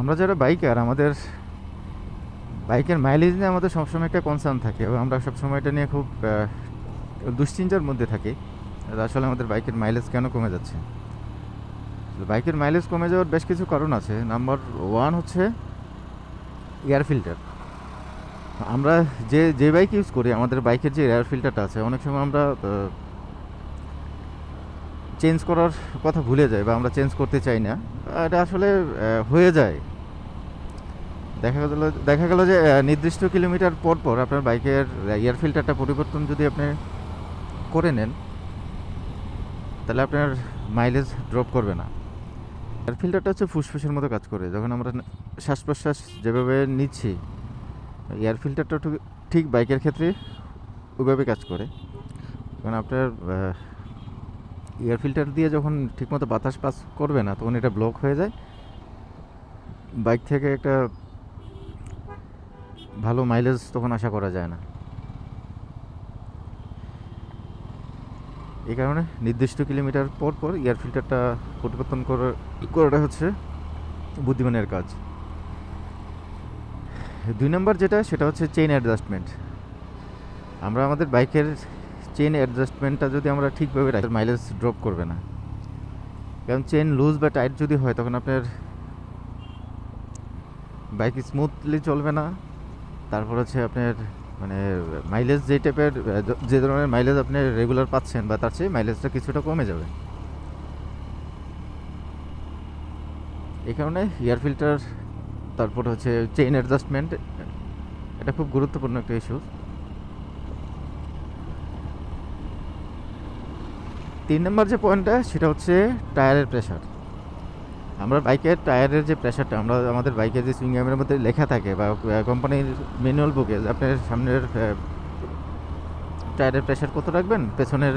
আমরা যারা বাইকার, আমাদের বাইকের মাইলেজ নিয়ে আমাদের সবসময় একটা কনসার্ন থাকে এবং আমরা সবসময় এটা নিয়ে খুব দুশ্চিন্তার মধ্যে থাকি। আসলে আমাদের বাইকের মাইলেজ কেন কমে যাচ্ছে? বাইকের মাইলেজ কমে যাওয়ার বেশ কিছু কারণ আছে। নাম্বার ওয়ান হচ্ছে এয়ার ফিল্টার আমরা যে যে বাইক ইউজ করি, আমাদের বাইকের যে এয়ার ফিল্টারটা আছে, অনেক সময় আমরা চেঞ্জ করার কথা ভুলে যায় বা আমরা চেঞ্জ করতে চাই না, এটা আসলে হয়ে যায়। দেখা গেল দেখা গেল যে নির্দিষ্ট কিলোমিটার পর পর আপনার বাইকের এয়ার ফিল্টারটা পরিবর্তন যদি আপনি করে নেন, তাহলে আপনার মাইলেজ ড্রপ করবে না। এয়ার ফিল্টারটা হচ্ছে ফুসফুসের মতো কাজ করে। যখন আমরা শ্বাস প্রশ্বাস যেভাবে নিচ্ছি, এয়ার ফিল্টারটা ঠিক- বাইকের ক্ষেত্রে ওইভাবে কাজ করে। কারণ আপনার এয়ার ফিল্টার দিয়ে যখন ঠিকমতো বাতাস পাস করবে না, তখন এটা ব্লক হয়ে যায়। বাইক থেকে একটা ভালো মাইলেজ তখন আশা করা যায় না। এই কারণে নির্দিষ্ট কিলোমিটার পর পর এয়ার ফিল্টারটা পরিবর্তন করে, করাটা হচ্ছে বুদ্ধিমানের কাজ। দুই নম্বর যেটা, সেটা হচ্ছে চেইন অ্যাডজাস্টমেন্ট আমরা আমাদের বাইকের চেইন অ্যাডজাস্টমেন্টটা যদি আমরা ঠিকভাবে রাখি মাইলেজ ড্রপ করবে না। কারণ চেন লুজ বা টাইট যদি হয়, তখন আপনার বাইক স্মুথলি চলবে না। তারপর হচ্ছে আপনার মানে মাইলেজ যে টাইপের যে ধরনের মাইলেজ আপনি রেগুলার পাচ্ছেন বা তার চেয়ে মাইলেজটা কিছুটা কমে যাবে। এই কারণে এয়ার ফিল্টার তারপর হচ্ছে চেইন অ্যাডজাস্টমেন্ট এটা খুব গুরুত্বপূর্ণ একটা ইস্যু তিন নম্বর যে পয়েন্টটা, সেটা হচ্ছে টায়ারের প্রেশার আমরা বাইকের টায়ারের যে প্রেশারটা আমরা আমাদের বাইকের যে সুইংগামের মধ্যে লেখা থাকে বা কোম্পানির ম্যানুয়াল বুকে আপনার সামনের টায়ারের প্রেশার কত রাখবেন? পেছনের,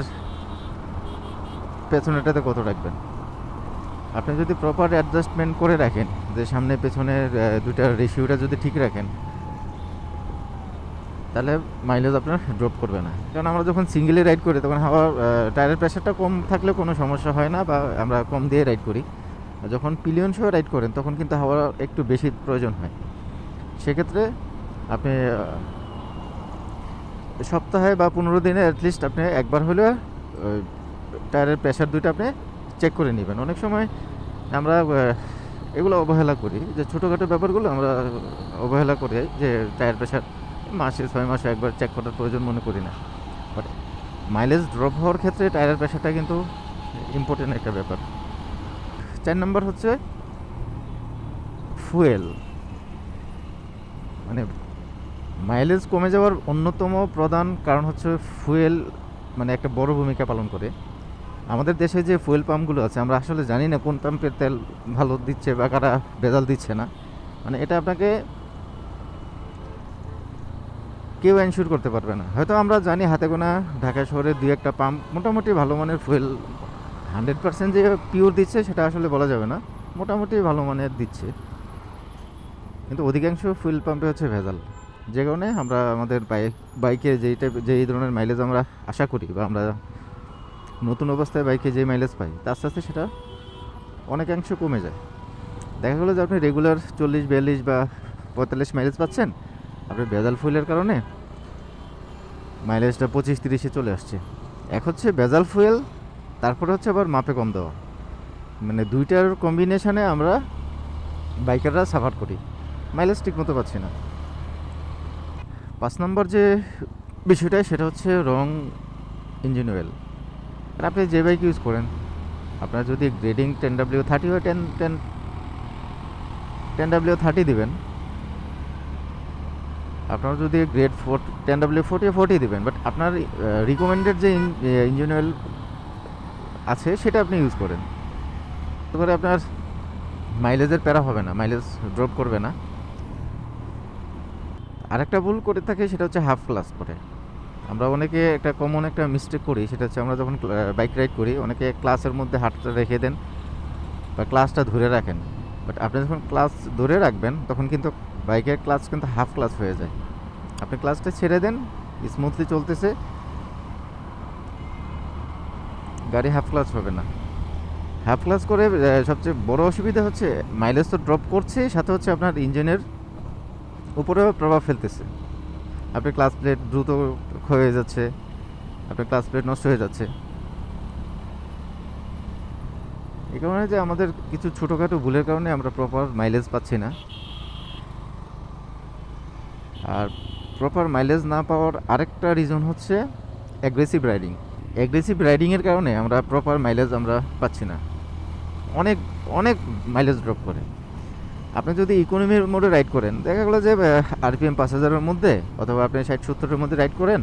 পেছনেরটাতে কত রাখবেন? আপনি যদি প্রপার অ্যাডজাস্টমেন্ট করে রাখেন, যে সামনে পেছনের দুইটা রেশিওটা যদি ঠিক রাখেন তাহলে মাইলেজ আপনার ড্রপ করবে না। কারণ আমরা যখন সিঙ্গেলে রাইড করি, তখন হাওয়া টায়ারের প্রেশারটা কম থাকলে কোনো সমস্যা হয় না বা আমরা কম দিয়ে রাইড করি। যখন পিলিয়ন সহ রাইড করেন, তখন কিন্তু হাওয়া একটু বেশি প্রয়োজন হয়। সেক্ষেত্রে আপনি সপ্তাহে বা পনেরো দিনে অ্যাটলিস্ট আপনি একবার হলেও টায়ারের প্রেশার দুইটা আপনি চেক করে নেবেন। অনেক সময় আমরা এগুলো অবহেলা করি। যে ছোটোখাটো ব্যাপারগুলো আমরা অবহেলা করি যে টায়ার প্রেশার মাসে, ছয় মাসে একবার চেক করার প্রয়োজন মনে করি না। বাট মাইলেজ ড্রপ হওয়ার ক্ষেত্রে টায়ারের প্রেশারটা কিন্তু ইম্পর্টেন্ট একটা ব্যাপার। চার নম্বর হচ্ছে ফুয়েল মানে মাইলেজ কমে যাওয়ার অন্যতম প্রধান কারণ হচ্ছে ফুয়েল মানে একটা বড় ভূমিকা পালন করে। আমাদের দেশে যে ফুয়েল পাম্পগুলো আছে, আমরা আসলে জানি না কোন পাম্পের তেল ভালো দিচ্ছে বা কারা ভেজাল দিচ্ছে না। মানে এটা আপনাকে কেউ এনশিওর করতে পারবে না। হয়তো আমরা জানি হাতে গোনা ঢাকা শহরে দুই একটা পাম্প মোটামুটি ভালো মানের ফুয়েল হান্ড্রেড পার্সেন্ট যে পিওর দিচ্ছে সেটা আসলে বলা যাবে না। মোটামুটি ভালো মানের দিচ্ছে। কিন্তু অধিকাংশ ফুয়েল পাম্পে হচ্ছে ভেজাল। যে কারণে আমরা আমাদের বাইক বাইকে যেই টাইপ যেই ধরনের মাইলেজ আমরা আশা করি বা আমরা নতুন অবস্থায় বাইকে যে মাইলেজ পাই, তা আস্তে আস্তে সেটা অনেকাংশ কমে যায়। দেখা গেলো যে আপনি রেগুলার চল্লিশ, বিয়াল্লিশ বা পঁয়তাল্লিশ মাইলেজ পাচ্ছেন আপনি ভেজাল ফুয়েলের কারণে মাইলেজটা পঁচিশ তিরিশে চলে আসছে। এক হচ্ছে ভেজাল ফুয়েল, তারপরে হচ্ছে আবার মাপে কম দেওয়া। মানে দুইটার কম্বিনেশনে আমরা বাইকাররা সাফার করি। মাইলেজ ঠিক মতো পাচ্ছি না। পাঁচ নম্বর যে বিষয়টা সেটা হচ্ছে রং ইঞ্জিন অয়েল আর আপনি যে বাইক ইউজ করেন, আপনার যদি গ্রেডিং টেন ডাব্লিউ থার্টি হয় ten ten ten W thirty দিবেন আপনার যদি grade four ten W forty forty দিবেন বাট আপনার রিকমেন্ডেড যে ইঞ্জিন অয়েল আছে, সেটা আপনি ইউজ করেন। তারপরে আপনার মাইলেজের প্যারা হবে না মাইলেজ ড্রপ করবে না। আরেকটা ভুল করে থাকে, সেটা হচ্ছে হাফ ক্লাস করে। আমরা অনেকে একটা কমন একটা মিস্টেক করি, সেটা হচ্ছে আমরা যখন বাইক রাইড করি, অনেকে ক্লাসের মধ্যে হাতটা রেখে দেন বা ক্লাসটা ধরে রাখেন। বাট আপনি যখন ক্লাস ধরে রাখবেন, তখন কিন্তু বাইকের ক্লাস কিন্তু হাফ ক্লাস হয়ে যায়। আপনি ক্লাসটা ছেড়ে দেন স্মুথলি চলতেছে। গাড়ি হাফ ক্লাস হবে না। হাফ ক্লাস করে সবচেয়ে বড় অসুবিধা হচ্ছে মাইলেজ তো ড্রপ করছে, সাথে হচ্ছে আপনার ইঞ্জিনের উপরেও প্রভাব ফেলতেছে। আপনার ক্লাস প্লেট দ্রুত ক্ষয় যাচ্ছে, আপনার ক্লাস প্লেট নষ্ট হয়ে যাচ্ছে। এই কারণে যে আমাদের কিছু ছোটোখাটো ভুলের কারণে আমরা প্রপার মাইলেজ পাচ্ছি না। আর প্রপার মাইলেজ না পাওয়ার আরেকটা রিজন হচ্ছে অ্যাগ্রেসিভ রাইডিং অ্যাগ্রেসিভ রাইডিংয়ের কারণে আমরা প্রপার মাইলেজ আমরা পাচ্ছি না। অনেক অনেক মাইলেজ ড্রপ করে। আপনি যদি ইকোনমির মোডে রাইড করেন, দেখা গেলো যে আরপিএম পাঁচ হাজারের মধ্যে অথবা আপনি ষাট সত্তরের মধ্যে রাইড করেন,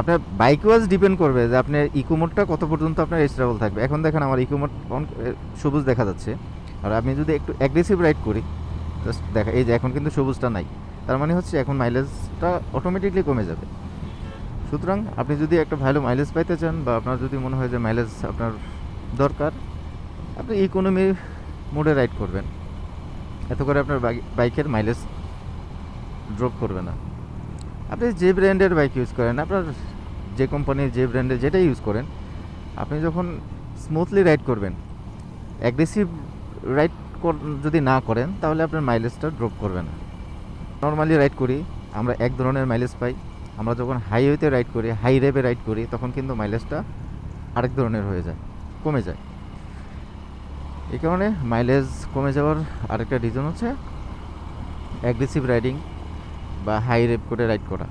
আপনার বাইক ওয়াজ ডিপেন্ড করবে যে আপনার ইকো মোডটা কত পর্যন্ত আপনার স্টেবল থাকবে। এখন দেখেন আমার ইকো মোড সবুজ দেখা যাচ্ছে। আর আমি যদি একটু অ্যাগ্রেসিভ রাইড করি জাস্ট দেখা, এই যে এখন কিন্তু সবুজটা নাই। তার মানে হচ্ছে এখন মাইলেজটা অটোমেটিকলি কমে যাবে। সুতরাং আপনি যদি একটা ভালো মাইলেজ পাইতে চান বা আপনার যদি মনে হয় যে মাইলেজ আপনার দরকার, আপনি ইকোনমি মোডে রাইড করবেন। এত করে আপনার বাইকের মাইলেজ ড্রপ করবে না। আপনি যে ব্র্যান্ডের বাইক ইউজ করেন, আপনার যে কোম্পানির যে ব্র্যান্ডের যেটাই ইউজ করেন, আপনি যখন স্মুথলি রাইড করবেন অ্যাগ্রেসিভ রাইড যদি না করেন, তাহলে আপনার মাইলেজটা ড্রপ করবে না। নর্মালি রাইড করি, আমরা এক ধরনের মাইলেজ পাই। আমরা যখন হাইওয়েতে রাইড করি হাই রেপে রাইড করি, তখন কিন্তু মাইলেজটা আরেক ধরনের হয়ে যায়, কমে যায়। এই কারণে মাইলেজ কমে যাওয়ার আরেকটা রিজন হচ্ছে অ্যাগ্রেসিভ রাইডিং বা হাই রেপ করে রাইড করা।